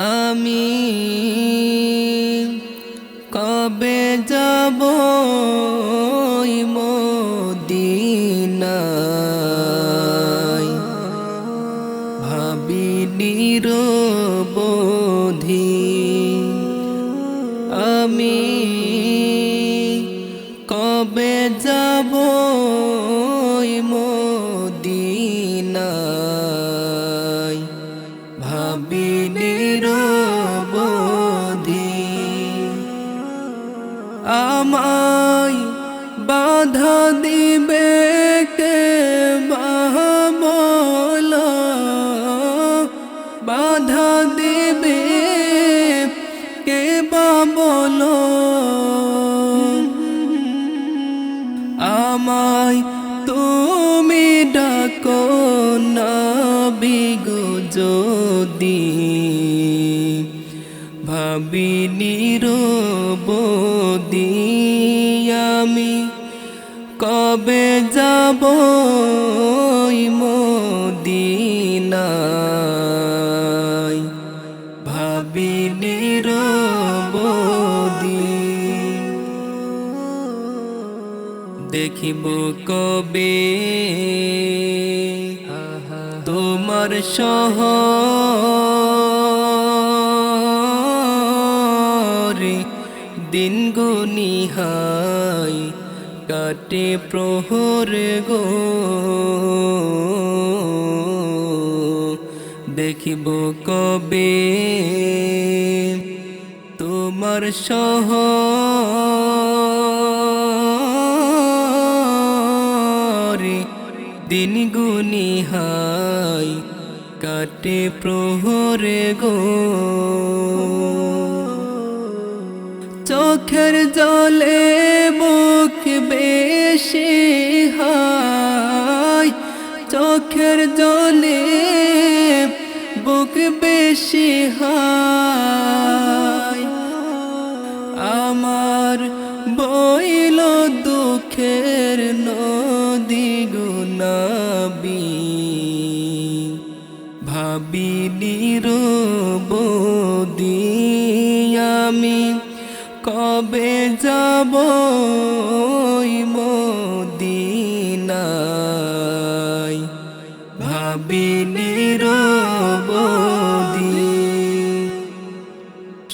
আমি কবে যাব মদিনায়? ভাবি নিরবধি দিবে কে বল বাধা দিবে কে আমায় তুমি ডাকো না বিগো যদি। ভাবি নিরবদি আমি কবে যাব মদিনায়? ভাবি নিরবদি দেখিব কবে? তোমার সহ দিন গুনিহাই কাটে প্রহর গো। দেখিব কবে তোমার সহ দিন গুনিহাই কাটে প্রহরে গো। চোখের জলে বেশি হাই চোখের জলে বুক বেশি হাই আমার বইল দুঃখের নদী গুনাবি ভাবি নিরবদি আমি কবে যাব ভাবি নিরবদি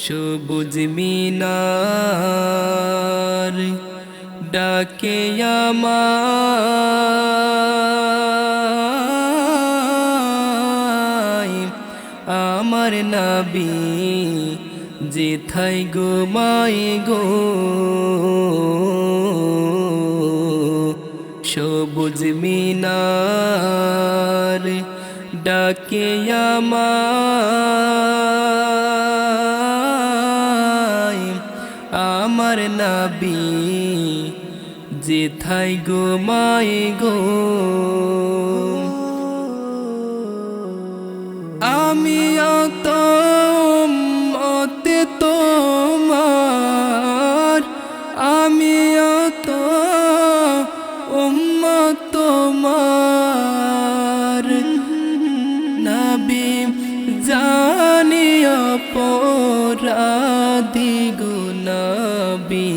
সবুজ মিনার ডাকে আমায়। আমার নাবি যেথায় গো মাই গো। সবুজ মিনার ডাকে আমার নাবি, যেথায় গো মাই গো? আমি অত মতে তোমার, আমি অত উম্মত তোমার। অপরাধি গুনাবি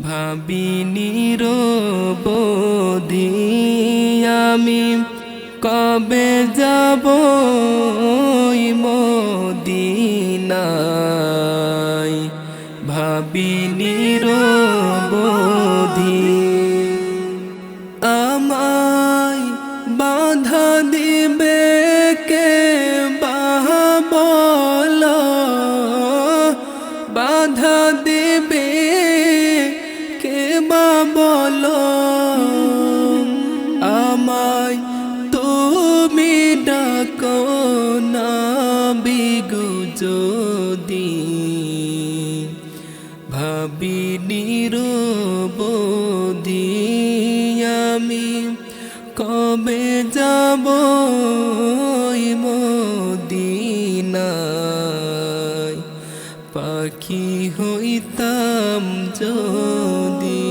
ভাবি নিরবধি আমি কবে যাব মদিনায়? ভাবি নিরবধি আমায় বাধা দিবে যদি ভাবি নিরবদি আমি কবে যাব মদিনায়? পাখি হইতাম যদি